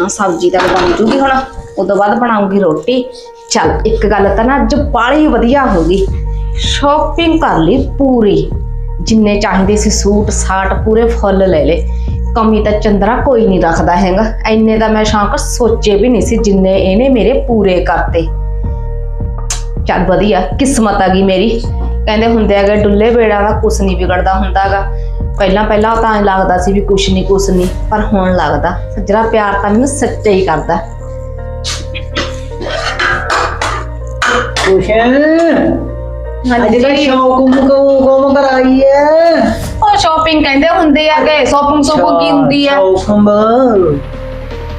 ਹਾਂ ਸਬਜ਼ੀ ਤਾਂ ਬਣ ਜੂਗੀ ਹੁਣ। ਉਦੋਂ ਬਾਅਦ ਬਣਾਉਂਗੀ ਰੋਟੀ। ਚੱਲ, ਇੱਕ ਗੱਲ ਤਾਂ ਨਾ, ਅੱਜ ਬਾਲੀ ਵਧੀਆ ਹੋ ਗਈ। ਸ਼ਾਪਿੰਗ ਕਰ ਲਈ ਪੂਰੀ। ਜਿੰਨੇ ਚਾਹੀਦੇ ਸੀ ਸੂਟ, ਸਾਟ ਪੂਰੇ ਫੁੱਲ ਲੈ ਲੇ ਕਮੀ ਤਾਂ ਚੰਦਰਾ ਕੋਈ ਨਹੀਂ ਰੱਖਦਾ ਹੈਗਾ। ਐਨੇ ਦਾ ਮੈਂ ਸ਼ੌਂਕ ਸੋਚੇ ਵੀ ਨਹੀਂ ਸੀ ਜਿੰਨੇ ਇਹਨੇ ਮੇਰੇ ਪੂਰੇ ਕਰਤੇ। ਚੱਲ ਵਧੀਆ, ਕਿਸਮਤ ਆ ਗਈ ਮੇਰੀ। ਕਹਿੰਦੇ ਹੁੰਦੇ ਹੈਗੇ, ਡੁੱਲੇ ਬੇੜਾ ਦਾ ਕੁਛ ਨਹੀਂ ਵਿਗੜਦਾ ਹੁੰਦਾਗਾ। ਪਹਿਲਾਂ ਪਹਿਲਾਂ ਤਾਂ ਐਂ ਲੱਗਦਾ ਸੀ ਵੀ ਕੁਛ ਨਹੀਂ ਕੁਛ ਨਹੀਂ ਪਰ ਹੁਣ ਲੱਗਦਾ। ਸੱਜਰਾ ਪਿਆਰ ਤਾਂ ਮੈਨੂੰ ਸੱਚਾ ਹੀ ਕਰਦਾ। ਕੁਛ? ਅੱਜ ਦਾ ਸ਼ੌਕ ਮੁਕੋ ਕੋਮ ਕਰਾਈ ਹੈ ਉਹ ਸ਼ਾਪਿੰਗ ਕਹਿੰਦੇ ਹੁੰਦੇ ਆ ਕਿ ਸ਼ਾਪਿੰਗ ਸ਼ੋਪਿੰਗ ਕੀ ਹੁੰਦੀ ਆ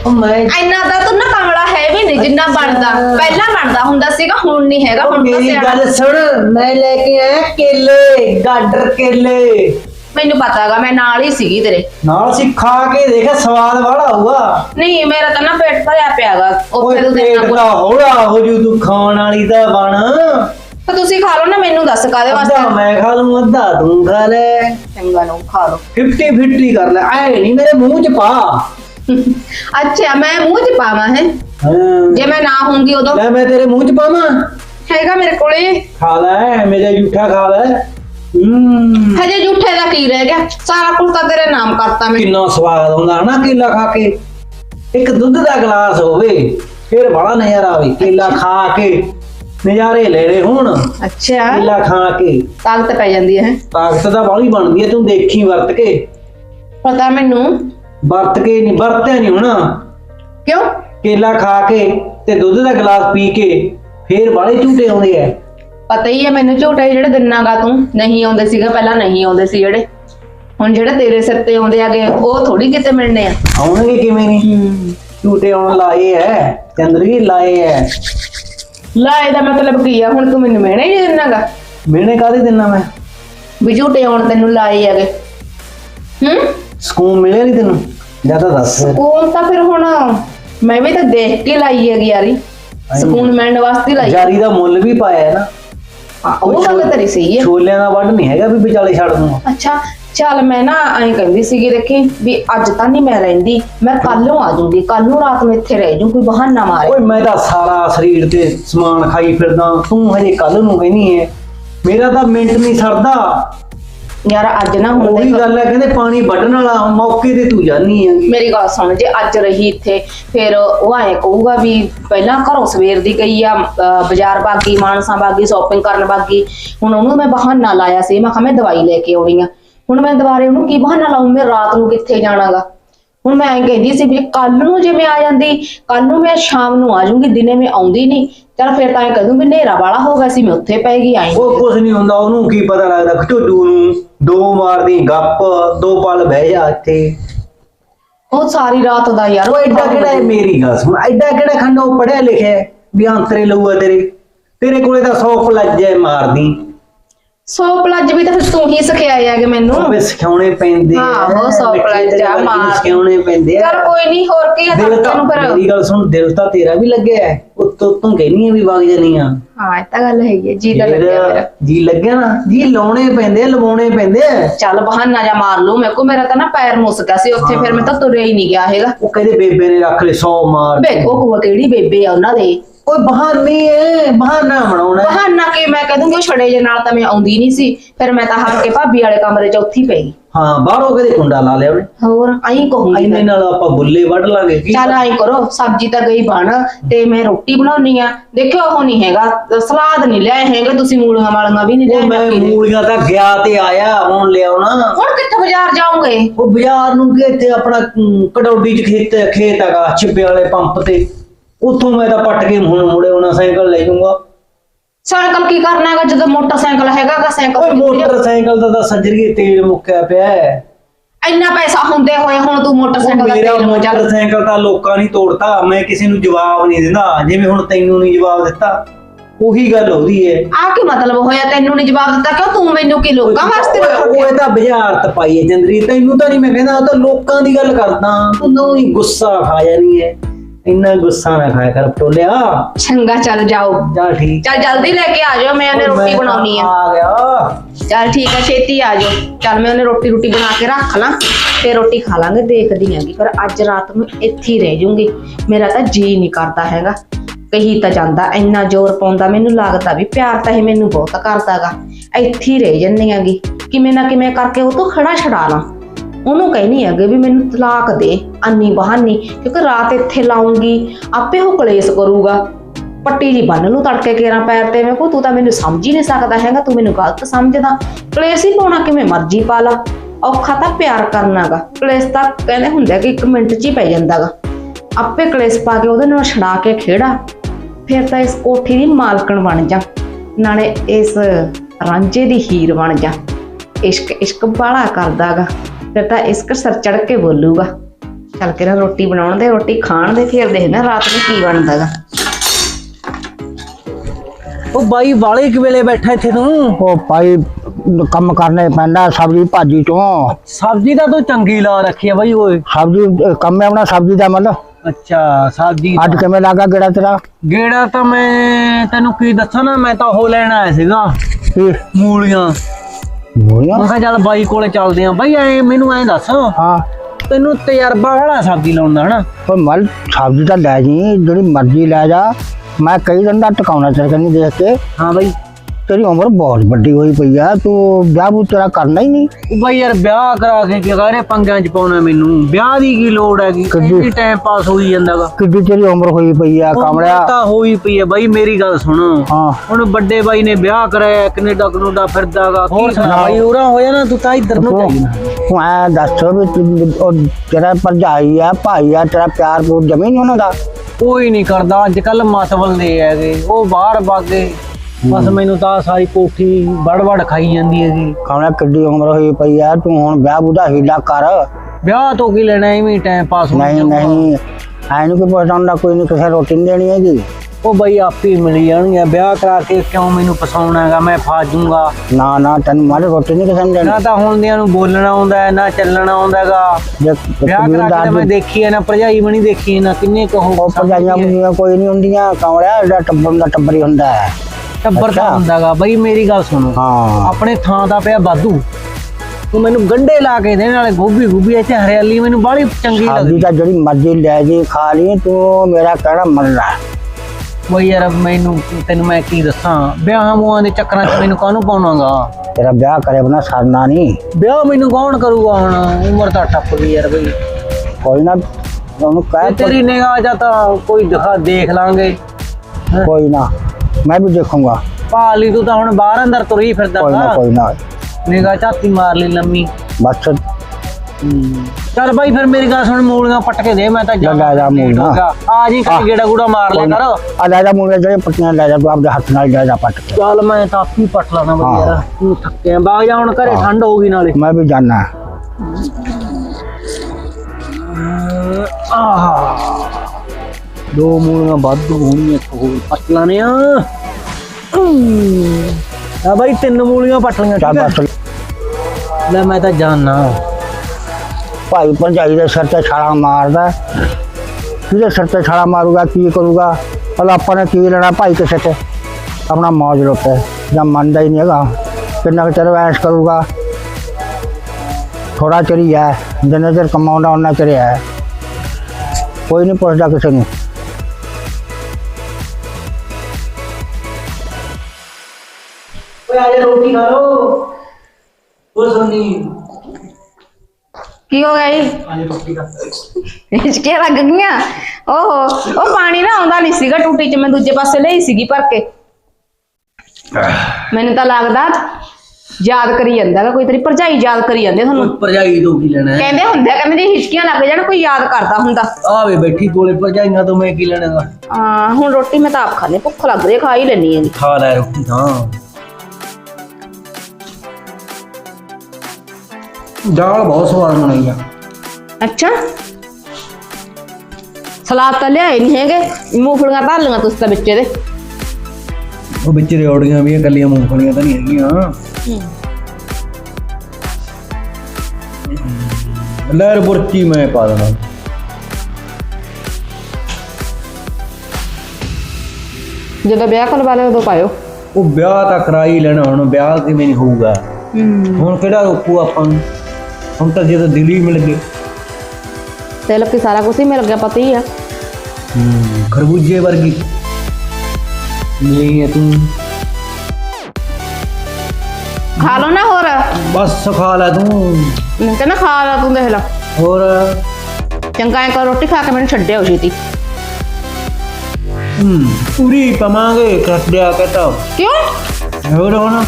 ਉਹ ਮੈਂ ਇੰਨਾ ਤਾਂ ਤੂੰ ਨਾ ਕਮਲਾ ਹੈ ਵੀ ਨਹੀਂ ਜਿੰਨਾ ਬਣਦਾ। ਪਹਿਲਾਂ ਬਣਦਾ ਹੁੰਦਾ ਸੀਗਾ ਹੁਣ ਨਹੀਂ ਹੈਗਾ ਹੁਣ ਤਾਂ ਮੇਰੀ ਸਿਆਣਾ। ਗੱਲ ਸੁਣ। ਮੈਂ ਲੈ ਕੇ ਆਇਆ ਕੇਲੇ ਗਾਡਰ ਕੇਲੇ। ਮੈਨੂੰ ਪਤਾ ਹੈਗਾ ਮੈਂ ਨਾਲ ਹੀ ਸੀਗੀ ਤੇਰੇ। ਨਾਲ ਸੀ ਖਾ ਕੇ ਦੇਖ ਸਵਾਦ ਵਾਲਾ ਹੋਊਗਾ। ਨਹੀਂ ਮੇਰਾ ਤਾਂ ਨਾ ਪੇਟ ਭਰਿਆ ਪਿਆਗਾ ਓਏ ਉੱਥੇ ਤੂੰ ਪੇਟ ਦੇਣਾ ਦਾ ਹੋ ਜੂ ਤੂੰ ਖਾਣ ਵਾਲੀ ਦਾ ਬਣ। ਤਾਂ ਤੁਸੀਂ ਖਾ ਲਓ ਨਾ ਮੈਨੂੰ ਦੱਸ ਕਾਦੇ ਅੱਧਾ ਵਾਸਤੇ। ਮੈਂ ਖਾ ਲੂੰ ਅੱਧਾ ਤੂੰ ਖਾ ਲੈ। ਚੰਗਾ ਨੂੰ ਖਾ ਲਓ। 50 50 ਕਰ ਲੈ ਐ ਨਹੀਂ ਮੇਰੇ ਮੂੰਹ ਚ ਪਾ। ਅੱਛਾ ਮੈਂ ਮੂੰਹ 'ਚ ਪਾਵਾਂ ਹੈ? ਹਾਂ। ਜੇ ਮੈਂ ਨਾ ਹੋਊਂਗੀ ਉਦੋਂ? ਲੈ ਮੈਂ ਤੇਰੇ ਮੂੰਹ ਚ ਪਾਵਾਂ। ਹੈਗਾ ਮੇਰੇ ਕੋਲੇ। ਖਾ ਲੈ ਮੇਰਾ ਜੂਠਾ ਖਾ ਲੈ। ਹੂੰ। ਹਜੇ ਝੂਠੇ ਦਾ ਕੀ ਰਹਿ ਗਿਆ? ਸਾਰਾ ਕੁਝ ਤਾਂ ਤੇਰੇ ਨਾਮ ਕਰਤਾ ਮੈਂ। ਕਿੰਨਾ ਸਵਾਦ ਹੁੰਦਾ ਨਾ ਕੇਲਾ ਖਾ ਕੇ। ਇੱਕ ਦੁੱਧ ਦਾ ਗਲਾਸ ਹੋਵੇ ਫਿਰ ਬੜਾ ਨਜ਼ਾਰਾ ਆਵੇ ਕੇਲਾ ਖਾ ਕੇ ਨਜ਼ਾਰੇ ਲੈਣੇ ਹੁਣ। ਅੱਛਾ। ਕੇਲਾ ਖਾ ਕੇ। ਤਾਕਤ ਪੈ ਜਾਂਦੀ ਹੈ। ਤਾਕਤ ਤਾਂ ਬਾਹਲੀ ਬਣਦੀ ਹੈ ਤੂੰ ਦੇਖੀ ਵਰਤ ਕੇ। ਪਤਾ ਮੈਨੂੰ। ਵਰਤ ਕੇ ਨਹੀਂ ਵਰਤਿਆ ਨਹੀਂ ਹੋਣਾ। ਕਿਉਂ? ਕੇਲਾ ਖਾ ਕੇ ਤੇ ਦੁੱਧ ਦਾ ਗਲਾਸ ਪੀ ਕੇ ਫੇਰ ਬਾਹਲੇ ਝੂਟੇ ਆਉਂਦੇ ਐ ਪਤਾ ਹੀ ਹੈ ਮੈਨੂੰ ਝੂਠੇ ਜਿਹੜੇ ਦਿਨਾਗਾ ਤੂੰ ਨਹੀਂ ਆਉਂਦੇ ਸੀਗੇ ਪਹਿਲਾਂ ਨਹੀਂ ਆਉਂਦੇ ਸੀ ਜਿਹੜੇ। ਹੁਣ ਜਿਹੜੇ ਤੇਰੇ ਸਿਰ ਤੇ ਆਉਂਦੇ ਆਗੇ ਉਹ ਥੋੜੀ ਕਿਤੇ ਮਿਲਣੇ ਆ। ਆਉਣਗੇ ਕਿਵੇਂ ਨਹੀਂ ਝੂਟੇ ਆਉਣ ਲਾਏ ਐ ਚੰਦਰੀ ਲਾਏ ਐ। ਲੈ ਇਹਦਾ ਮਤਲਬ ਕੀ ਆ? ਹੁਣ ਤੂੰ ਮੈਨੂੰ ਮਿਹਣਾ ਹੀ ਨਹੀਂ ਦਿਨਾਗਾ ਮੈਨੇ ਕਾਹਦੇ ਦਿਨਾ ਮੈਂ? ਵੀ ਝੂਠੇ ਆਉਣ ਤੈਨੂੰ ਲਾਏ ਆਗੇ ਹੂੰ? ਸਕੂਨ ਮਿਲਿਆ ਨਹੀਂ ਤੈਨੂੰ? ਜ਼ਿਆਦਾ ਦੱਸ। ਸਕੂਨ ਤਾਂ ਫਿਰ ਹੁਣ ਮੈਂ ਵੀ ਤਾਂ ਦੇਖ ਕੇ ਲਾਈ ਹੈਗੀ ਯਾਰੀ। ਸਕੂਨ ਮਿਲਣ ਵਾਸਤੇ ਲਾਈ। ਜਾਰੀ ਦਾ ਮੁੱਲ ਵੀ ਪਾਇਆ ਹੈ ਨਾ। ਉਹ ਗੱਲ ਤੇਰੀ ਸਹੀ ਹੈ। ਛੋਲਿਆਂ ਦਾ ਵੱਢ ਨਹੀਂ ਹੈਗਾ ਵੀ ਵਿਚਾਲੇ ਛੱਡ ਦੂੰਗਾ ਅੱਛਾ ਚੱਲ ਮੈਂ ਨਾ ਐਂ ਕਹਿੰਦੀ ਸੀਗੀ ਦੇਖੀ ਵੀ ਅੱਜ ਤਾਂ ਨਹੀਂ ਮੈਂ ਰਹਿੰਦੀ ਮੈਂ ਕੱਲ ਨੂੰ ਆ ਜਾਊਂਗੀ ਕੱਲ ਨੂੰ ਰਾਤ ਨੂੰ ਇੱਥੇ ਰਹਿ ਜੂ ਕੋਈ ਬਹਾਨਾ ਮਾਰੇ। ਓਏ ਮੈਂ ਤਾਂ ਸਾਰਾ ਸਰੀਰ ਤੇ ਸਮਾਨ ਖਾਈ ਫਿਰਦਾ ਤੂੰ ਹਜੇ ਕੱਲ ਨੂੰ ਕਹਿਨੀ ਹੈ ਮੇਰਾ ਤਾਂ ਮਿੰਟ ਨਹੀਂ ਸਰਦਾ। ਯਾਰ ਅੱਜ ਨਾ ਹੁਣ ਉਹੀ ਦੇਖ। ਗੱਲ ਹੈ ਕਹਿੰਦੇ ਪਾਣੀ ਵੱਢਣ ਵਾਲਾ ਮੌਕੇ ਤੇ ਤੂੰ ਜਾਨੀ ਹੈਗੀ ਮੇਰੀ ਗੱਲ ਸੁਣ ਜੇ ਅੱਜ ਰਹੀ ਇੱਥੇ ਫਿਰ ਉਹ ਐਂ ਕਹੂਗਾ ਵੀ ਪਹਿਲਾਂ ਘਰੋਂ ਸਵੇਰ ਦੀ ਗਈ ਆ ਅਹ ਬਾਜ਼ਾਰ ਬਾਗੀ ਮਾਨਸਾ ਬਾਗੀ ਸ਼ਾਪਿੰਗ ਕਰਨ ਬਾਗੀ। ਹੁਣ ਉਹਨੂੰ ਮੈਂ ਬਹਾਨਾ ਲਾਇਆ ਸੀ ਮੈਂ ਕਿਹਾ ਮੈਂ ਦਵਾਈ ਲੈ ਕੇ ਆਉਣੀ ਆ। ਹੁਣ ਮੈਂ ਦੁਬਾਰੇ ਉਹਨੂੰ ਕੀ ਬਹਾਨਾ ਲਾਉਂ ਮੈਂ ਰਾਤ ਨੂੰ ਕਿੱਥੇ ਜਾਣਾਗਾ? ਹੁਣ ਮੈਂ ਐਂ ਕਹਿੰਦੀ ਸੀ ਵੀ ਕੱਲ ਨੂੰ ਜੇ ਮੈਂ ਆ ਜਾਂਦੀ ਕੱਲ ਨੂੰ ਮੈਂ ਸ਼ਾਮ ਨੂੰ ਆ ਜਾਊਂਗੀ ਦਿਨੇ ਮੈਂ ਆਉਂਦੀ ਨਹੀਂ। ਚਲ ਫਿਰ ਤਾਂ ਐਂ ਕਹਦੂੰ ਵੀ ਹਨੇਰਾ ਵਾਲਾ ਹੋ ਗਿਆ ਸੀ ਮੈਂ ਉੱਥੇ ਪੈ ਗਈ ਆਈ ਉਹ ਕੁਝ ਨਹੀਂ ਹੁੰਦਾ ਉਹਨੂੰ ਕੀ ਪਤਾ ਲੱਗਦਾ ਖਟੋਟੂ ਨੂੰ। ਦੋ ਮਾਰਦੀ ਗੱਪ ਦੋ ਪਲ ਬਹਿ ਜਾ ਇੱਥੇ। ਉਹ ਸਾਰੀ ਰਾਤ ਦਾ ਯਾਰ ਉਹ ਐਡਾ ਕਿਹੜਾ ਹੈ ਮੇਰੀ ਗੱਲ ਸੁਣ। ਐਡਾ ਕਿਹੜਾ ਖੰਡ ਉਹ ਪੜਿਆ ਲਿਖਿਆ ਹੈ ਵੀ ਅੰਤਰੇ ਲਊਗਾ ਤੇਰੇ। ਤੇਰੇ ਕੋਲੇ ਤਾਂ 100 ਪਲੱਜੇ ਮਾਰਦੀ। ਸੋ ਪਲੱਜ ਵੀ ਤਾਂ ਫਿਰ ਤੂੰ ਹੀ ਸਿਖਾਇਆ ਹੈਗੇ ਮੈਨੂੰ। ਉਹ ਸਿਖਾਉਣੇ ਪੈਂਦੇ ਆ। ਆਹੋ, ਸੌ ਮਿੱਠੇ ਪਲੱਜਾ ਤੇਰੇ ਵਰਗੀ ਨੂੰ ਮਾਰ। ਸਿਖਾਉਣੇ ਪੈਂਦੇ ਆ। ਚਲ ਕੋਈ ਨਹੀਂ ਹੋਰ ਕੀ ਆ ਦਿਲ ਤਾਂ ਤਾਂ ਤੈਨੂੰ ਫਿਰ। ਮੇਰੀ ਗੱਲ ਸੁਣ ਦਿਲ ਤਾਂ ਤੇਰਾ ਵੀ ਲੱਗਿਆ ਹੈ। ਉੱਤੋਂ ਤੂੰ ਕਹਿਨੀ ਆ ਵੀ ਵਗ ਜਾਨੀ ਆ। ਹਾਂ ਇਹ ਤਾਂ ਗੱਲ ਹੈਗੀ ਹੈ ਜੀ ਤਾਂ ਲੱਗਿਆ ਮੇਰਾ। ਜੀ ਲੱਗਿਆ ਨਾ ਜੀ ਲਾਉਣੇ ਪੈਂਦੇ ਆ ਲਵਾਉਣੇ ਪੈਂਦੇ ਆ। ਚੱਲ ਬਹਾਨਾ ਜਾਂ ਮਾਰ ਲੂ ਮੇਰੇ ਕੋ ਮੇਰਾ ਤਾਂ ਨਾ ਪੈਰ ਮੁੱਸ ਗਿਆ ਸੀ ਉੱਥੇ ਫਿਰ ਮੈਂ ਤਾਂ ਤੁਰਿਆ ਹੀ ਨਹੀਂ ਗਿਆ ਹੈਗਾ। ਉਹ ਕਹਿੰਦੇ ਬੇਬੇ ਨੇ ਰੱਖ ਲਏ 100 ਮਾਰ ਵੇ ਉਹ ਕੋਲ ਕਿਹੜੀ ਬੇਬੇ ਆ ਉਹਨਾਂ ਦੇ? ਓਏ ਬਹਾਨੇ ਐ ਬਹਾਨਾ ਬਣਾਉਣਾ ਹੈ। ਬਹਾਨਾ ਕਿ ਮੈਂ ਕਹਿ ਦੂੰਗੀ ਉਹ ਛੜੇ ਜੇ ਨਾਲ ਤਾਂ ਮੈਂ ਆਉਂਦੀ ਨਹੀਂ ਸੀ ਫਿਰ ਮੈਂ ਤਾਂ ਹੱਕ ਕੇ ਭਾਬੀ ਵਾਲੇ ਕਮਰੇ 'ਚ ਉੱਥੇ ਹੀ ਪੈ ਗਈ ਹਾਂ ਬਾਹਰੋਂ ਕਦੇ ਕੁੰਡਾ ਲਾ ਲਿਆ ਉਹਨੇ ਹੋਰ ਆਈ ਕਹੂੰਗੀ ਇੰਨੇ ਮੈਂ। ਨਾਲ ਆਪਾਂ ਬੁੱਲੇ ਵੱਢ ਲਾਂਗੇ ਕੀ ਚੱਲ ਆਈ ਕਰੋ ਸਬਜ਼ੀ ਤਾਂ ਗਈ ਬਣ ਤੇ ਮੈਂ ਰੋਟੀ ਬਣਾਉਣੀ ਆ। ਦੇਖਿਓ ਉਹ ਨਹੀਂ ਹੈਗਾ ਸਲਾਦ ਨਹੀਂ ਲਿਆਏ ਹੈਗੇ ਤੁਸੀਂ ਮੂਲੀਆਂ ਮਾਲੀਆਂ ਵੀ ਨਹੀਂ ਉਹ ਲਿਆਏ ਮੈਂ। ਮੂਲੀਆਂ ਤਾਂ ਗਿਆ ਤੇ ਆਇਆ ਹੁਣ ਲਿਆਉਣਾ। ਹੁਣ ਕਿੱਥੇ ਬਾਜ਼ਾਰ ਜਾਓਗੇ? ਉਹ ਬਾਜ਼ਾਰ ਨੂੰ ਕਿ ਇੱਥੇ ਆਪਣਾ ਅਮ, ਕਡੌਡੀ ਚ ਖੇਤ ਖੇਤ ਹੈਗਾ ਛਿੱਪੇ ਵਾਲੇ ਪੰਪ ਤੇ। ਉੱਥੋਂ ਮੈਂ ਤਾਂ ਪੱਟ ਕੇ ਹੁਣ ਮੁੜੇ ਉਹਨਾਂ ਸਾਈਕਲ ਲੈ ਜਾਊਂਗਾ। ਸਾਈਕਲ ਕੀ ਕਰਨਾ ਹੈਗਾ ਜਦੋਂ ਮੋਟਰਸਾਈਕਲ ਹੈਗਾਗਾ ਸਾਈਕਲ ਓਏ ਜਾਓ। ਮੋਟਰਸਾਈਕਲ ਦਾ ਤਾਂ ਸੱਜਰੀਏ ਤੇਲ ਮੁੱਕਿਆ ਪਿਆ ਹੈ। ਇੰਨਾ ਪੈਸਾ ਹੁੰਦੇ ਹੋਏ ਹੁਣ ਤੂੰ ਉਹ ਮੋਟਰਸਾਈਕਲ ਦਾ ਮੇਰਾ ਤੇਲ ਮਚਾ ਮੋਟਰਸਾਈਕਲ ਤਾਂ ਲੋਕਾਂ ਨਹੀਂ ਤੋੜਤਾ ਮੈਂ ਕਿਸੇ ਨੂੰ ਜਵਾਬ ਨਹੀਂ ਦਿੰਦਾ। ਜਿਵੇਂ ਹੁਣ ਤੈਨੂੰ ਨਹੀਂ ਜਵਾਬ ਦਿੱਤਾ ਉਹੀ ਗੱਲ ਹੁੰਦੀ ਹੈ। ਆ ਕੀ ਮਤਲਬ ਹੋਇਆ ਤੈਨੂੰ ਨਹੀਂ ਜਵਾਬ ਦਿੱਤਾ? ਕਿਉਂ ਤੂੰ ਮੈਨੂੰ ਕੀ ਲੋਕਾਂ ਵਾਸਤੇ ਉਹ ਇਹ ਤਾਂ ਬਾਜ਼ਾਰ ਤਪਾਈ ਹੈ ਚੰਦਰੀ ਤੈਨੂੰ ਤਾਂ ਨਹੀਂ ਮੈਂ ਕਹਿੰਦਾ ਉਹ ਤਾਂ ਲੋਕਾਂ ਦੀ ਗੱਲ ਕਰਦਾ। ਤੂੰ ਹੀ ਗੁੱਸਾ ਖਾ ਜਾਣੀ ਹੈ। ਇੰਨਾ ਗੁੱਸਾ ਨਾ ਖਾਇਆ ਕਰ ਟੋਲਿਆ ਚੰਗਾ ਚੱਲ ਜਾਓ। ਜਾ ਠੀਕ। ਚੱਲ ਜਲਦੀ ਲੈ ਕੇ ਆ ਜਾਓ ਮੈਂ ਉਹਨੇ ਰੋਟੀ ਮੈਂ ਬਣਾਉਣੀ ਆ। ਆ ਗਿਆ। ਚੱਲ ਠੀਕ ਆ ਛੇਤੀ ਆ ਜਾਓ ਚੱਲ ਮੈਂ ਉਹਨੇ ਰੋਟੀ ਰੋਟੀ ਬਣਾ ਕੇ ਰੱਖ ਲਾਂ ਤੇ ਰੋਟੀ ਖਾ ਲਾਂਗੇ ਦੇਖਦੀ ਆਂਗੀ ਪਰ ਅੱਜ ਰਾਤ ਨੂੰ ਇੱਥੇ ਹੀ ਰਹਿ ਜੂੰਗੀ ਮੇਰਾ ਤਾਂ ਜੀ ਨਹੀਂ ਕਰਦਾ ਹੈਗਾ। ਕਹੀ ਤਾਂ ਜਾਂਦਾ ਇੰਨਾ ਜ਼ੋਰ ਪਾਉਂਦਾ ਮੈਨੂੰ ਲੱਗਦਾ ਵੀ ਪਿਆਰ ਤਾਂ ਇਹ ਮੈਨੂੰ ਬਹੁਤ ਕਰਦਾਗਾ। ਇੱਥੇ ਹੀ ਰਹਿ ਜੰਨੀ ਆਂਗੀ। ਕਿਵੇਂ ਨਾ ਕਿਵੇਂ ਕਰਕੇ ਉਹ ਤੋਂ ਖੜਾ ਛਡਾ ਲਾਂ। ਉਹਨੂੰ ਕਹਿਣੀ ਹੈਗੇ ਵੀ ਮੈਨੂੰ ਤਲਾਕ ਦੇ, ਅੰਨੀ ਬਹਾਨੀ, ਕਿਉਂਕਿ ਰਾਤ ਇੱਥੇ ਲਾਉਂਗੀ, ਆਪੇ ਉਹ ਕਲੇਸ਼ ਕਰੂਗਾ। ਪੱਟੀ ਜੀ ਬੰਨ ਨੂੰ ਤੜਕੇ ਕੇਰਾਂ ਪੈਰ ਤੇ, ਮੈਂ ਕੋ ਤੂੰ ਤਾਂ ਮੈਨੂੰ ਸਮਝ ਹੀ ਨਹੀਂ ਸਕਦਾ ਹੈਗਾ, ਤੂੰ ਮੈਨੂੰ ਗਲਤ ਸਮਝਦਾ। ਕਲੇਸ਼ ਹੀ ਪਾਉਣਾ ਕਿਵੇਂ ਮਰਜ਼ੀ ਪਾ ਲਾ। ਔਖਾ ਤਾਂ ਪਿਆਰ ਕਰਨਾਗਾ। ਕਲੇਸ਼ ਤਾਂ ਕਹਿੰਦੇ ਹੁੰਦੇ ਆ ਕਿ ਇੱਕ ਮਿੰਟ 'ਚ ਹੀ ਪੈ ਜਾਂਦਾਗਾ। ਆਪੇ ਕਲੇਸ਼ ਪਾ ਕੇ ਉਹਦੇ ਨਾਲ ਛੜਾ ਕੇ ਖੇੜਾ। ਫਿਰ ਤਾਂ ਇਸ ਕੋਠੀ ਦੀ ਮਾਲਕਣ ਬਣ ਜਾ। ਨਾਲੇ ਇਸ ਰਾਂਝੇ ਦੀ ਹੀਰ ਬਣ ਜਾ। ਇਸ਼ਕ ਇਸ਼ਕ ਬਾਲਾ ਕਰਦਾਗਾ। ਫਿਰ ਤਾਂ ਇਸ਼ਕ ਸਰ ਚੜ ਕੇ ਬੋਲੂਗਾ। ਚੱਲ ਕੇ ਨਾ ਰੋਟੀ ਬਣਾਉਣ ਦੇ ਰੋਟੀ ਖਾਣ ਦੇ ਫਿਰ ਦੇਖਣਾ ਰਾਤ ਨੂੰ ਕੀ ਬਣਦਾਗਾ ਉਹ ਬਾਈ ਵਾਲੇ ਕਿ ਵੇਲੇ ਬੈਠਾ ਇੱਥੇ ਤੂੰ। ਉਹ ਭਾਈ ਕੰਮ ਕਰਨੇ ਪੈਂਦਾ ਸਬਜ਼ੀ ਭਾਜੀ ਚੋਂ। ਸਬਜ਼ੀ ਤਾਂ ਤੂੰ ਚੰਗੀ ਲਾ ਰੱਖੀ ਆ ਬਾਈ ਓਏ। ਸਬਜ਼ੀ ਕੰਮ ਹੈ ਆਪਣਾ ਸਬਜ਼ੀ ਦਾ ਮਤਲਬ ਅੱਛਾ ਸਬਜ਼ੀ ਅੱਜ ਕਿਵੇਂ ਲੱਗਾ ਗੇੜਾ ਤੇਰਾ? ਗੇੜਾ ਤਾਂ ਮੈਂ ਤੈਨੂੰ ਕੀ ਦੱਸਾਂ ਨਾ ਮੈਂ ਤਾਂ ਉਹ ਲੈਣ ਆਇਆ ਸੀਗਾ। ਕੀ? ਮੂਲੀਆਂ। ਮੂਲੀਆਂ ਮੈਂ ਕਿਹਾ ਚੱਲ ਬਾਈ ਕੋਲੇ ਚੱਲਦੇ ਆਂ। ਬਾਈ ਐ ਮੈਨੂੰ ਐਂ ਦੱਸ। ਹਾਂ। ਤੈਨੂੰ ਤਜਰਬਾ ਵਾਲਾ ਸਬਜ਼ੀ ਲਾਉਣ ਦਾ ਹਨਾ? ਉਹ ਮਲ ਸਬਜ਼ੀ ਤਾਂ ਲੈ ਜੀ ਜਿਹੜੀ ਮਰਜ਼ੀ ਲੈ ਜਾ। ਮੈਂ ਕਈ ਦਿਨ ਦਾ ਟਿਕਾਉਣਾ ਤੇਰੇ ਕੰਨੀ ਦੇਖ ਕੇ। ਹਾਂ ਬਾਈ। ਤੇਰੀ ਉਮਰ ਬਹੁਤ ਵੱਡੀ ਹੋਈ ਪਈ ਆ ਤੂੰ ਵਿਆਹ ਬੂ ਤੇਰਾ ਕਰਨਾ ਹੀ ਨਹੀਂ। ਉਹ ਬਾਈ ਯਾਰ ਵਿਆਹ ਕਰਾ ਕੇ ਕੀ ਪੰਗਾਂ ਚ ਪਾਉਣਾ ਮੈਨੂੰ। ਵਿਆਹ ਦੀ ਕੀ ਲੋੜ ਹੈਗੀ? ਕਿੱਡੀ- ਕੀ ਟਾਈਮ ਪਾਸ ਹੋਈ ਜਾਂਦਾਗਾ। ਕਿੱਡੀ ਤੇਰੀ ਉਮਰ ਹੋਈ ਪਈ ਆ ਕਮਲਿਆ ਤਾਂ ਹੋਈ ਪਈ ਹੈ ਬਾਈ ਮੇਰੀ ਗੱਲ ਸੁਣ। ਹਾਂ। ਹੁਣ ਵੱਡੇ ਬਾਈ ਨੇ ਵਿਆਹ ਕਰਾਇਆ ਕੈਨੇਡਾ ਕਨੂਡਾ ਫਿਰਦਾਗਾ ਕੀ ਸੁਣਾ? ਬਾਈ ਉਰਾ ਹੋਇਆ ਨਾ ਤੂੰ ਤਾਂ ਇੱਧਰ ਨੂੰ ਤੂੰ ਤੂੰ ਐਂ ਦੱਸ ਵੀ ਤੂੰ- ਉਹ ਤੇਰਾ ਭਰਜਾਈ ਆ ਭਾਈ ਆ ਤੇਰਾ ਪਿਆਰ ਪੂਰ ਜਮੀ ਉਹਨਾਂ ਦਾ। ਕੋਈ ਨਹੀਂ ਕਰਦਾ ਅੱਜ ਕੱਲ ਮਤਵਲ ਦੇ ਹੈਗੇ ਉਹ ਬਾਹਰ ਬਾਗੇ ਬਸ ਮੈਨੂੰ ਤਾਂ ਸਾਰੀ ਕੋਠੀ ਵੜ ਵੜ ਖਾਈ ਜਾਂਦੀ ਹੈਗੀ। ਕਮਲਿਆ ਕਿੱਡੀ ਉਮਰ ਹੋਈ ਪਈ ਆ ਤੂੰ ਹੁਣ ਵਿਆਹ ਬੁਦਾ ਹੀਲਾ ਕਰ। ਵਿਆਹ ਤੋਂ ਕੀ ਲੈਣਾ ਐਵੇਂ ਟਾਈਮ ਪਾਸ ਹੋ ਨਹੀਂ। ਨਹੀਂ ਐ ਨੂੰ ਕੋਈ ਪਹੁੰਚਾਉਂਦਾ ਕੋਈ ਨਹੀਂ ਕਿਸੇ ਰੋਟੀ ਨਹੀਂ ਦੇਣੀ ਹੈਗੀ। ਉਹ ਬਈ ਆਪੇ ਮਿਲ ਜਾਣਗੇ ਵਿਆਹ ਕਰਾ ਕੇ ਕਿਉਂ ਮੈਨੂੰ ਫਸਾਉਣਾ ਹੈਗਾ ਮੈਂ ਫਸ ਜਾਊਂਗਾ। ਨਾ ਨਾ ਤੈਨੂੰ ਮਾਰੇ ਰੋਟੀ ਨਹੀਂ ਕਿਸੇ ਨੂੰ ਦੇਣੀ। ਨਾ ਤਾਂ ਹੁਣ ਦੀਆਂ ਨੂੰ ਬੋਲਣਾ ਆਉਂਦਾ ਹੈ ਨਾ ਚੱਲਣਾ ਆਉਂਦਾ ਹੈਗਾ। ਵਿਆਹ ਕਰਾ ਕੇ ਮੈਂ ਦੇਖੀ ਹੈ ਨਾ ਭਰਜਾਈ ਬਣੀ ਦੇਖੀ ਹੈ ਨਾ ਕਿੰਨੇ ਕਹੋ ਭਰਜਾਈਆਂ ਕੋਈ ਨਹੀਂ ਹੁੰਦੀਆਂ ਕਮਲਿਆ ਜਿਹੜਾ ਟੱਬਰ ਦਾ ਟੱਬਰ ਹੀ ਹੁੰਦਾ ਹੈ। ਟੱਬਰ ਅੱਛਾ। ਹੁੰਦਾਗਾ। ਬਈ ਮੇਰੀ ਗੱਲ ਸੁਣੋ। ਹਾਂ। ਆਪਣੇ ਥਾਂ ਦਾ ਪਿਆ ਬਾਦੂ ਤੂੰ ਮੈਨੂੰ ਗੰਡੇ ਲਾ ਕੇ ਦੇ ਨਾਲੇ ਗੋਭੀ ਗੋਭੀ ਇੱਥੇ ਹਰਿਆਲੀ ਮੈਨੂੰ ਬਾਹਲੀ ਚੰਗੀ ਲੱਗਦੀ। ਤਾਂ ਜਿਹੜੀ ਮਰਜ਼ੀ ਲੈ ਜੀ ਖਾ ਲਈ ਤੂੰ ਮੇਰਾ ਕਹਿਣਾ ਮੰਨਣਾ ਬਈ ਯਾਰ ਮੈਨੂੰ ਤੈਨੂੰ ਮੈਂ ਕੀ ਦੱਸਾਂ? ਵਿਆਹਾਂ ਮੂਆਂ ਦੇ ਚੱਕਰਾਂ 'ਚ ਮੈਨੂੰ ਕਾਹਨੂੰ ਪਾਉਣਾਗਾ? ਤੇਰਾ ਵਿਆਹ ਕਰੇ ਬਣਾ ਸਰਨਾ ਨਹੀਂ ਵਿਆਹ ਮੈਨੂੰ ਕੌਣ ਕਰੂਗਾ ਹੁਣ? ਉਮਰ ਤਾਂ ਟੱਪ ਗਈ ਯਾਰ ਬਈ। ਕੋਈ ਨਾ ਉਹਨੂੰ ਕਹਿ ਤੇਰੀ ਨਿਗਾਹ ਜਾਂ ਤਾਂ ਕੋਈ ਦਿਖਾ ਦੇਖ ਲਾਂਗੇ। ਕੋਈ ਨਾ। ਮੈਂ ਵੀ ਦੇਖੂੰਗਾ। ਭਾਲੀ ਤੂੰ ਤਾਂ ਹੁਣ ਬਾਹਰ ਅੰਦਰ ਤੁਰੀ ਫਿਰਦਾ ਕੋਈ ਨਾ ਕੋਈ ਨਾ। ਨਿਗਾਹ ਝਾਤੀ ਮਾਰ ਲਈ ਲੰਮੀ। ਬਸ। ਚੱਲ ਬਾਈ ਫਿਰ ਮੇਰੀ ਗੱਲ ਸੁਣ ਮੂਲੀਆਂ ਪੱਟ ਕੇ ਦੇ ਮੈਂ ਤਾਂ ਲੈ ਲੈ ਜਾ ਮੂਲੀਆਂ। ਆ। ਜੀ। ਕਦੀ ਗੇੜਾ ਗੂੜਾ ਮਾਰ ਲਿਆ ਕਰ। ਆ ਲੈ ਜਾ ਮੁੰਡੇ ਜਿਹੜੇ ਪੱਟੀਆਂ ਲੈ ਜਾ ਤੂੰ ਆਪਦੇ ਹੱਥ ਨਾਲ ਲੈ ਜਾ ਪੱਟ ਕੇ। ਚੱਲ ਮੈਂ ਤਾਂ ਆਪੀ ਪੱਟ ਲਾਣਾ ਬਈ। ਯਾਰ ਤੂੰ ਥੱਕਿਆ ਬਾਗ ਜਾ ਹੁਣ ਘਰੇ ਠੰਡ ਹੋਊਗੀ ਨਾਲੇ। ਮੈਂ ਵੀ ਜਾਣਾ। ਆਹ। ਦੋ ਮੂਲੀਆਂ ਵਾਧੂ ਹੋਣੀਆਂ ਇੱਕ ਹੋਰ ਪੱਟ ਲਾਣੇ ਆ ਆ ਬਾਈ ਤਿੰਨ ਮੂਲੀਆਂ ਪੱਟ ਲੀਆਂ ਚੱਲ ਠੀਕ ਬਸ ਹੈ ਲੈ ਮੈਂ ਤਾਂ ਜਾਣਾ ਭਾਈ ਭਰਜਾਈ ਦੇ ਸਿਰ ਤੇ ਛਾਲਾ ਮਾਰਦਾ ਕਿਹਦੇ ਸਿਰ ਤੇ ਛਾਲਾ ਮਾਰੂਗਾ ਕੀ ਕਰੂਗਾ ਭਲਾ ਆਪਾਂ ਨੇ ਕੀ ਲੈਣਾ ਭਾਈ ਕਿਸੇ ਤੇ ਆਪਣਾ ਮੌਜ ਲੁੱਟੇ ਜਾਂ ਮੰਨਦਾ ਹੀ ਨਹੀਂ ਹੈਗਾ ਕਿੰਨਾ ਕੁ ਚਿਰ ਐਸ਼ ਕਰੂਗਾ ਥੋੜਾ ਚਿਰ ਹੀ ਹੈ ਜਿੰਨਾ ਚਿਰ ਕਮਾਉਂਦਾ ਉਹਨਾਂ ਚਿਰ ਹੈ ਕੋਈ ਨਹੀਂ ਪੁੱਛਦਾ ਕਿਸੇ ਨੂੰ ਓਏ ਆ ਜਾ ਰੋਟੀ ਖਾ ਲੋ ਉਹ ਸੁਣੀ ਕੀ ਹੋ ਗਿਆ ਜੀ? ਰੋਟੀ ਖਾ ਹਿਚਕੀਆਂ ਲੱਗ ਗਈਆਂ? ਓਹੋ ਉਹ ਪਾਣੀ ਨਾ ਆਉਂਦਾ ਨਹੀਂ ਸੀਗਾ ਟੂਟੀ 'ਚ ਮੈਂ ਦੂਜੇ ਪਾਸੇ ਲਈ ਸੀਗੀ ਭਰ ਕੇ। ਮੈਨੂੰ ਤਾਂ ਲੱਗਦਾ ਯਾਦ ਕਰੀ ਜਾਂਦਾ ਗਾ ਕੋਈ ਤੇਰੀ ਭਰਜਾਈ ਯਾਦ ਕਰੀ ਜਾਂਦੇ ਤੁਹਾਨੂੰ। ਭਰਜਾਈ ਤੋਂ ਕੀ ਲੈਣਾ ਹੈ? ਕਹਿੰਦੇ ਹੁੰਦੇ ਆ, ਕਹਿੰਦੇ ਜੇ ਹਿਚਕੀਆਂ ਲੱਗ ਜਾਣ ਕੋਈ ਯਾਦ ਕਰਦਾ ਹੁੰਦਾ। ਆਵੇ ਬੈਠੀ ਕੋਲੇ ਭਰਜਾਈਆਂ ਤੋਂ ਮੈਂ ਕੀ ਲੈਣਾਗਾ? ਆ ਹੁਣ ਰੋਟੀ ਮੈਂ ਤਾਂ ਆਪ ਖਾਣੀ ਭੁੱਖ ਲੱਗ ਰਹੀ ਹੈ, ਖਾ ਹੀ ਲੈਣੀ ਹੈ ਖਾ ਲੈ ਰੋਟੀ ਤਾਂ। ਦਾਲ ਬਹੁਤ ਸਵਾਦ ਬਣਾਈ ਆ। ਅੱਛਾ। ਸਲਾਦ ਤਾਂ ਲਿਆਏ ਨਹੀਂ ਹੈਗੇ ਮੂੰਗਫਲੀਆਂ ਧਰ ਲਈਆਂ ਤੁਸੀਂ ਤਾਂ ਵਿੱਚੇ ਦੇ। ਉਹ ਵਿੱਚ ਰਿਓੜੀਆਂ ਵੀ ਆ, ਕੱਲੀਆਂ ਮੂੰਗਫਲੀਆਂ ਤਾਂ ਨਹੀਂ ਹੈਗੀਆਂ। ਲਹਿਰ ਬੁਰਚੀ ਮੈਂ ਪਾ ਦੇਣਾ। ਜਦੋਂ ਵਿਆਹ ਕਰਵਾ ਲਿਆ ਉਦੋਂ ਪਾਇਓ। ਉਹ ਵਿਆਹ ਤਾਂ ਕਰਾ ਹੀ ਲੈਣਾ ਹੁਣ ਵਿਆਹ ਕਿਵੇਂ ਨਹੀਂ ਹੋਊਗਾ। ਹੂੰ। ਹੁਣ ਕਿਹੜਾ ਰੋਕੂ ਆਪਾਂ ਨੂੰ? ਹੁਣ ਤਾਂ ਜਦੋਂ ਦਿਲ ਹੀ ਮਿਲ ਗਏ ਤੇ ਲੋਕੀ ਸਾਰਾ ਕੁਝ ਹੀ ਮਿਲ ਗਿਆ ਪਤਾ ਹੀ ਆ। ਹੂੰ ਖਰਬੂਜੇ ਵਰਗੀ। ਨਹੀਂ ਹੈ ਤੂੰ। ਖਾ ਲਓ ਨਾ ਹੋਰ। ਬਸ ਖਾ ਲੈ ਤੂੰ। ਮੈਂ ਕਹਿੰਦਾ ਖਾ ਲਾ ਤੂੰ ਦੇਖ ਲਾ। ਹੋਰ? ਚੰਗਾ ਐ ਕਰ ਰੋਟੀ ਖਾ ਕੇ ਮੈਨੂੰ ਛੱਡਿਓ ਛੇਤੀ ਹੂੰ ਪੂਰੀ ਪਵਾਂਗੇ ਕੱਟਿਆ ਕਟਾ। ਕਿਉਂ? ਹੋਰ ਹੁਣ?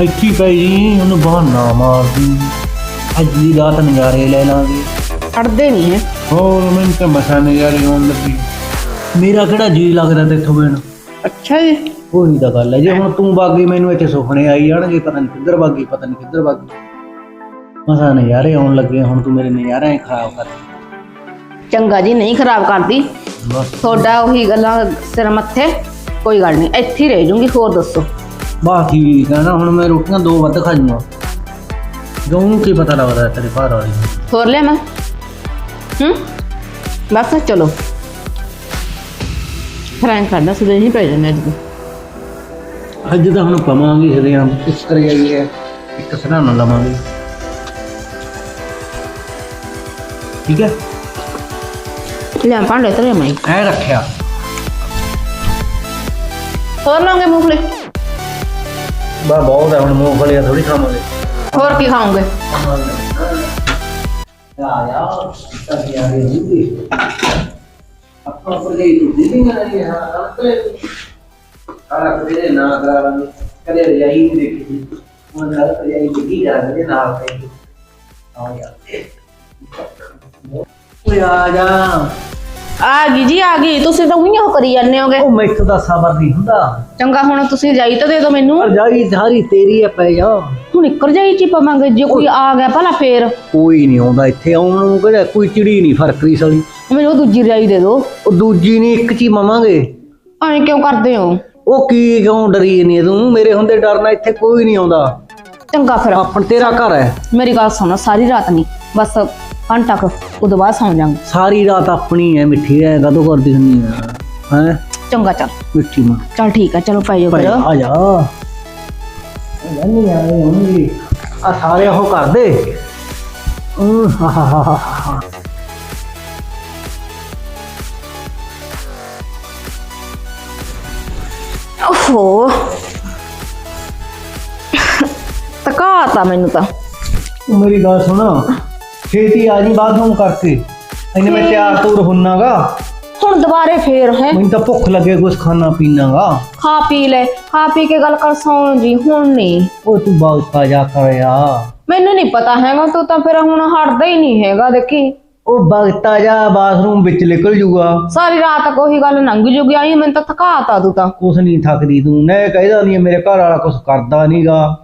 ਇੱਥੇ ਪਈ ਉਹਨੂੰ ਬਹਾਨਾ ਮਾਰਦੀ। ਅੱਜ ਦੀ ਰਾਤ ਨਜ਼ਾਰੇ ਲੈ ਲਾਂਗੇ। ਅੜਦੇ ਨਹੀਂ ਹੈ। ਹੋਰ ਮੈਨੂੰ ਤਾਂ ਮਸਾ ਨਜ਼ਾਰੇ ਆਉਣ ਲੱਗੀ। ਮੇਰਾ ਕਿਹੜਾ ਜੀ ਲੱਗਦਾ ਤੇਥੋਂ ਬਿਨ? ਅੱਛਾ ਜੀ। ਉਹੀ ਤਾਂ ਗੱਲ ਹੈ। ਜੇ ਹੁਣ ਤੂੰ ਬਾਗੀ ਮੈਨੂੰ ਇੱਥੇ ਸੁਪਨੇ ਆਈ ਜਾਣਗੇ ਪਤਾ ਨਹੀਂ ਕਿੱਧਰ ਬਾਗੀ ਪਤਾ ਨਹੀਂ ਕਿੱਧਰ ਬਾਗੀ। ਮਸਾ ਨਜ਼ਾਰੇ ਆਉਣ ਲੱਗੇ ਹੁਣ ਤੂੰ ਮੇਰੇ ਨਜ਼ਾਰੇ ਹੀ ਖਰਾਬ ਕਰ। ਚੰਗਾ ਜੀ ਨਹੀਂ ਖਰਾਬ ਕਰਦੀ। ਬਸ। ਤੁਹਾਡਾ ਉਹੀ ਗੱਲਾਂ ਸਿਰ ਮੱਥੇ। ਕੋਈ ਗੱਲ ਨਹੀਂ ਇੱਥੇ ਹੀ ਰਹਿ ਜੂੰਗੀ ਹੋਰ ਦੱਸੋ। ਬਾ ਠੀਕ ਹੈ ਨਾ ਹੁਣ ਮੈਂ ਰੋਟੀਆਂ ਦੋ ਵੱਧ ਖਾਈਆਂ। ਗਊ ਕੀ ਪਤਾ ਲੱਗਦਾ ਤੇਰੇ ਘਰ ਵਾਲੀ ਨੂੰ। ਹੋਰ ਲਿਆ ਮੈਂ? ਹੂੰ? ਬਸ ਚਲੋ। ਫਰੈਂਕ ਕਰਨਾ ਸੁਦੇ ਨਹੀਂ ਪੈ ਜਾਂਦੇ ਅੱਜ। ਅੱਜ ਤਾਂ ਹੁਣ ਪਵਾਂਗੇ ਹਰਿਆਮ ਇਸ ਕਰ ਜਾਈ ਹੈ ਇੱਕ ਸਰਾਣਾ ਲਵਾਂਗੇ। ਠੀਕ ਹੈ? ਲਿਆ ਭਾਂਡੇ ਤਰੇ ਮੈਂ। ਐ ਰੱਖਿਆ। ਹੋਰ ਲਾਂਗੇ ਮੂੰਗਫਲੀ? ਬਾ ਬਹੁਤ ਹੈ ਹੁਣ ਮੂੰਗਫਲੀਆਂ ਥੋੜੀ ਖਾਵਾਂਗੇ। ਹੋਰ ਕੀ ਖਾਓਗੇ? ਆ ਜਾ ਯਾਰ ਇਹ ਜੀ ਆਪਾਂ ਤੂੰ ਦਿੱਲੀ ਨਾ ਰਹੀ ਹੈ ਕਰੇ ਆਹ ਕਰੇ ਨਾ ਕਰਾਂਗੇ ਕਦੇ ਰਜਾਈ ਨਹੀਂ ਦੇਖੀ। ਸੀ ਉਹ ਨਾਲ ਰਜਾਈ ਦੇਖੀ ਕਰਾਂਗੇ ਨਾਲ ਤੇ ਆ ਯਾਰ ਓਏ ਆ ਜਾ। ਆ ਗਈ ਜੀ ਆ ਗਈ। ਤੁਸੀਂ ਤਾਂ ਉਹੀ ਉਹ ਕਰੀ ਜਾਂਦੇ ਹੋਗੇ। ਉਹ ਮੈਥੋਂ ਦਾ ਸਬਰ ਨਹੀਂ ਹੁੰਦਾ। ਚੰਗਾ ਹੁਣ ਤੁਸੀਂ ਜਾਈ ਤਾਂ ਦੇ ਦਿਓ ਮੈਨੂੰ। ਰਜਾਈ ਸਾਰੀ ਤੇਰੀ ਹੈ ਪੈ ਜਾ। ਹੁਣ ਇੱਕਰ ਜਾਈ ਚ ਪਵਾਂਗੇ ਜੇ ਕੋਈ ਆ ਗਿਆ ਭਲਾ ਫੇਰ। ਕੋਈ ਨਹੀਂ ਆਉਂਦਾ ਇੱਥੇ ਆਉਣ ਨੂੰ ਕਿਹੜਾ ਕੋਈ ਚਿੜੀ ਨਹੀਂ ਫਰਕਰੀ ਸਾਲੀ ਮੈਨੂੰ ਉਹ ਦੂਜੀ ਰਾਈ ਦੇ ਦਿਓ। ਉਹ ਦੂਜੀ ਨਹੀਂ ਇੱਕ ਚ ਹੀ ਮਵਾਂਗੇ। ਐਂ ਕਿਉਂ ਕਰਦੇ ਹੋ? ਉਹ ਕੀ ਕਿਉਂ ਡਰੀ ਨਹੀਂ ਤੂੰ? ਮੇਰੇ ਹੁੰਦੇ ਡਰਨਾ ਇੱਥੇ ਕੋਈ ਨਹੀਂ ਆਉਂਦਾ। ਚੰਗਾ ਫਿਰ। ਆਪਣ ਤੇਰਾ ਘਰ ਹੈ ਮੇਰੀ ਗੱਲ ਸੁਣੋ ਸਾਰੀ ਰਾਤ ਨਹੀਂ। ਬਸ ਘੰਟਾ ਕੁ ਉਦੋਂ ਬਾਅਦ ਸੌਂ ਜਾਵਾਂਗੇ। ਸਾਰੀ ਰਾਤ ਆਪਣੀ ਹੈ ਮਿੱਠੀ ਹੈ ਕਦੋਂ ਕਰਦੀ ਹੁੰਨੀ ਹੈ ਹੈ? ਚੰਗਾ ਚੱਲ। ਮਿੱਠੀ ਮਾਂ। ਚੱਲ ਠੀਕ ਆ ਚਲੋ ਪੈ ਜਾਓ ਫਿਰ ਆ ਜਾ। ਨਹੀਂ ਆਏ ਹੋਣਗੇ ਆ ਸਾਰੇ ਉਹ ਕਰਦੇ? ਅਹ, ਹਾ ਹਾ ਹਾ ਹਾ ਹਾ। ਓਹੋ। ਤਕਾਤਾ ਮੈਨੂੰ ਤਾਂ ਤੂੰ। ਮੇਰੀ ਗੱਲ ਸੁਣ। ਛੇਤੀ ਆ ਜੀ ਬਾਥਰੂਮ ਕਰਕੇ। ਇਹਨੇ ਮੈਂ ਤਿਆਰ ਤੂਰ ਹੁੰਨਾਗਾ। ਹੁਣ ਦੁਬਾਰੇ ਫੇਰ ਹੈ? ਮੈਨੂੰ ਤਾਂ ਭੁੱਖ ਲੱਗੇ ਕੁਝ ਖਾਣਾ ਪੀਣਾਗਾ। ਖਾ ਪੀ ਲੈ ਖਾ ਪੀ ਕੇ ਗੱਲ ਕਰ ਸੌਂ ਜੀ ਹੁਣ ਨਹੀਂ। ਉਹ ਤੂੰ ਬਹੁਤ ਜਾ ਕਰ ਆ ਮੈਨੂੰ ਨਹੀਂ ਪਤਾ ਹੈਗਾ ਤੂੰ ਤਾਂ ਫਿਰ ਹੁਣ ਹਟਦਾ ਹੀ ਨਹੀਂ ਹੈਗਾ ਦੇਖੀ। ਉਹ ਬਗਤਾ ਜਾ ਬਾਥਰੂਮ ਵਿੱਚ ਨਿਕਲ ਜੂਗਾ। ਸਾਰੀ ਰਾਤ ਕੋਈ ਗੱਲ ਲੰਘ ਜੂਗੀ ਆਈ ਮੈਨੂੰ ਤਾਂ ਥਕਾਤਾ ਤੂੰ ਤਾਂ। ਕੁਛ ਨਹੀਂ ਥੱਕਦੀ ਤੂੰ ਨੇ ਕਹਿਦਾ ਨਹੀਂ ਮੇਰੇ ਘਰ ਵਾਲਾ ਕੁਛ ਕਰਦਾ ਨਹੀਂਗਾ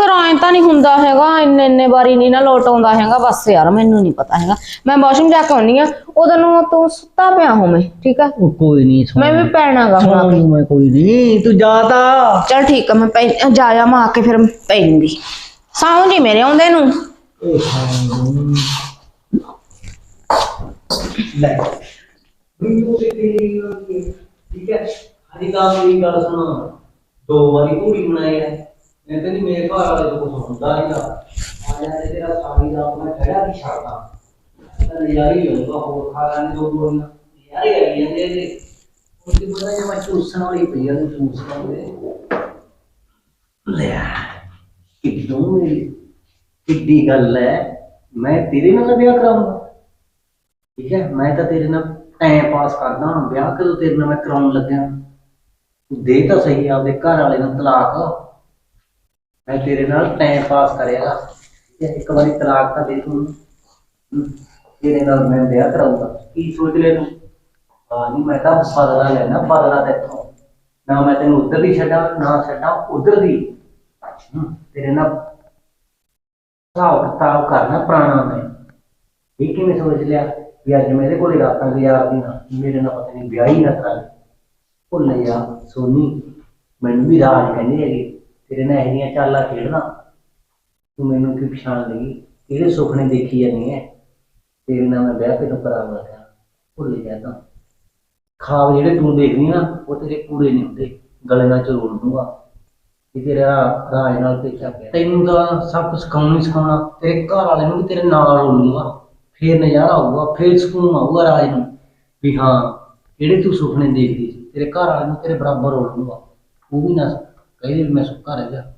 ਫਿਰ ਐਂ ਤਾਂ ਨਹੀਂ ਹੁੰਦਾ ਹੈਗਾ ਇੰਨੇ ਇੰਨੇ ਵਾਰੀ ਨਹੀਂ ਨਾ ਲੋਟ ਆਉਂਦਾ ਹੈਗਾ। ਬਸ ਯਾਰ ਮੈਨੂੰ ਨਹੀਂ ਪਤਾ ਹੈਗਾ। ਮੈਂ ਵਾਸ਼ਰੂਮ ਜਾ ਕੇ ਆਉਣੀ ਆ ਉਦੋਂ ਨੂੰ ਤੂੰ ਸੁੱਤਾ ਪਿਆ ਹੋਵੇਂ ਠੀਕ ਆ? ਉਹ ਕੋਈ ਨਹੀਂ ਮੈਂ ਵੀ ਪੈਣਾਗਾ ਹੁਣ ਆ ਕੇ। ਮੈਂ ਕੋਈ ਨਹੀਂ ਤੂੰ ਜਾ ਤਾ। ਚਲ ਠੀਕ ਆ ਮੈਂ ਪੈ ਜਾ ਜਾ ਮੈਂ ਆ ਕੇ ਫਿਰ ਪੈ ਜੂੰਗੀ ਸੌਂ ਜੀ ਮੇਰੇ ਆਉਂਦੇ ਨੂੰ। ਲੈ ਮੈਨੂੰ ਤੇ ਤੇਰੀ ਠੀਕ ਹੈ। ਹਰੀ ਦਾ ਮੇਰੀ ਗੱਲ ਸੁਣ। ਦੋ ਵਾਰੀ ਪੂਰੀ ਬਣਾਈ ਕਹਿੰਦੇ ਨਹੀਂ, ਮੇਰੇ ਘਰ ਵਾਲੇ ਤੋਂ ਕੁਝ ਹੁੰਦਾ ਨਹੀਂਗਾ ਆ ਜਾ ਤੇ ਤੇਰਾ ਸਾਰੀ ਦਾ ਆਪਣਾ ਖੜਾ ਕੀ ਛੱਡਦਾ ਤਾਂ ਯਾਰੀ ਹੋਊਗਾ, ਹੋਰ ਖਾ ਲੈਣੇ ਦੋ ਦੋ ਨਾ ਯਾਰੀ ਆਈ ਜਾਂਦੇ ਨੇ ਉਹ ਤੇ। ਬੜਾ ਮੈਂ ਚੂਸਣ ਵਾਲੀ ਪਈ ਆ ਨੂੰ ਚੂਸ ਕਰਦੇ ਲੈ ਕਿਦੋਂ ਮੇਰੀ? ਕਿੱਡੀ ਗੱਲ ਹੈ ਮੈਂ ਤੇਰੇ ਨਾਲ ਵਿਆਹ ਕਰਾਉਂਗਾ ਠੀਕ ਹੈ ਮੈਂ ਤਾਂ ਤੇਰੇ ਨਾਲ ਟਾਈਮ ਪਾਸ ਕਰਦਾ ਹਾਂ। ਵਿਆਹ ਕਦੋਂ ਤੇਰੇ ਨਾਲ ਮੈਂ ਕਰਾਉਣ ਲੱਗਿਆ? ਤੂੰ ਦੇ ਤਾਂ ਸਹੀ ਆਪਦੇ ਘਰ ਵਾਲੇ ਨੂੰ ਤਲਾਕ ਮੈਂ ਤੇਰੇ ਨਾਲ ਟਾਈਮ ਪਾਸ ਕਰਿਆ ਠੀਕ ਇੱਕ ਵਾਰੀ ਤਲਾਕ ਤਾਂ ਦੇ ਤੂੰ। ਤੇਰੇ ਨਾਲ ਮੈਂ ਵਿਆਹ ਕਰਾਉਂਗਾ ਕੀ ਸੋਚ ਲੈ ਤੂੰ? ਆ ਨਹੀਂ ਮੈਂ ਤਾਂ ਬਦਲਾ ਲੈਣਾ, ਬਦਲਾ ਤੇਥੋਂ। ਨਾ ਮੈਂ ਤੈਨੂੰ ਉੱਧਰ ਦੀ ਛੱਡਾਂ, ਨਾ ਛੱਡਾਂ ਉੱਧਰ ਦੀ। ਤੇਰੇ ਨਾਲ ਹਿਸਾਬ ਕਿਤਾਬ ਕਰਨਾ ਪੁਰਾਣਾ ਮੈਂ। ਇਹ ਕਿਵੇਂ ਸੋਚ ਲਿਆ ਵੀ ਅੱਜ ਮੇਰੇ ਕੋਲੇ ਰਾਤਾਂ ਗੁਜ਼ਾਰਦੀਆਂ ਮੇਰੇ ਨਾਲ ਪਤਾ ਨਹੀਂ ਵਿਆਹ ਹੀ ਨਾ ਕਰਾ ਲੈ ਭੁੱਲ ਜਾ, ਸੋਨੀ, ਮੈਨੂੰ ਵੀ ਰਾਜ ਕਹਿੰਦੇ ਹੈਗੇ। ਤੇਰੇ ਨਾਲ ਇੰਨੀਆਂ ਚਾਲਾਂ ਖੇਡਣਾ। ਤੂੰ ਮੈਨੂੰ ਕੀ ਪਛਾਣ ਲਈ? ਕਿਹੜੇ ਸੁਪਨੇ ਦੇਖੀ ਜਾਂਦੀ ਹੈ ਤੇਰੇ ਨਾਲ ਮੈਂ ਵਿਆਹ ਕਿਦੋਂ ਕਰਾਂਗਾ ਭੁੱਲ ਜਾ ਤਾਂ। ਖਾਬ ਜਿਹੜੇ ਤੂੰ ਦੇਖਦੀ ਨਾ, ਉਹ ਤੇਰੇ ਪੂਰੇ ਨਹੀਂ ਹੁੰਦੇ। ਗਲੇ ਨਾਲ ਚਰੋੜ ਦੂੰਗਾ ਕਿ ਤੇਰਾ ਰਾਜ ਨਾਲ ਤੇ ਪਿਆ। ਤੈਨੂੰ ਤਾਂ ਸਭ ਕੁਝ ਸਿਖਾਉਣਾ ਹੀ ਸਿਖਾਉਣਾ। ਤੇਰੇ ਘਰ ਵਾਲੇ ਨੂੰ ਵੀ ਤੇਰੇ ਨਾਲ ਰੋਲੂਗਾ। ਫੇਰ ਨਜ਼ਾਰਾ ਆਊਗਾ, ਫੇਰ ਸਕੂਨ ਆਊਗਾ ਰਾਜ ਨੂੰ। ਵੀ ਹਾਂ, ਜਿਹੜੇ ਤੂੰ ਸੁਪਨੇ ਦੇਖਦੀ ਸੀ, ਤੇਰੇ ਘਰ ਵਾਲੇ ਨੂੰ ਤੇਰੇ ਬਰਾਬਰ ਰੋਲੂਗਾ। ਉਹ ਵੀ ਨਾ ਕਹੇ ਵੀ ਮੈਂ ਸੁੱਕਾ ਰਹਿ ਗਿਆ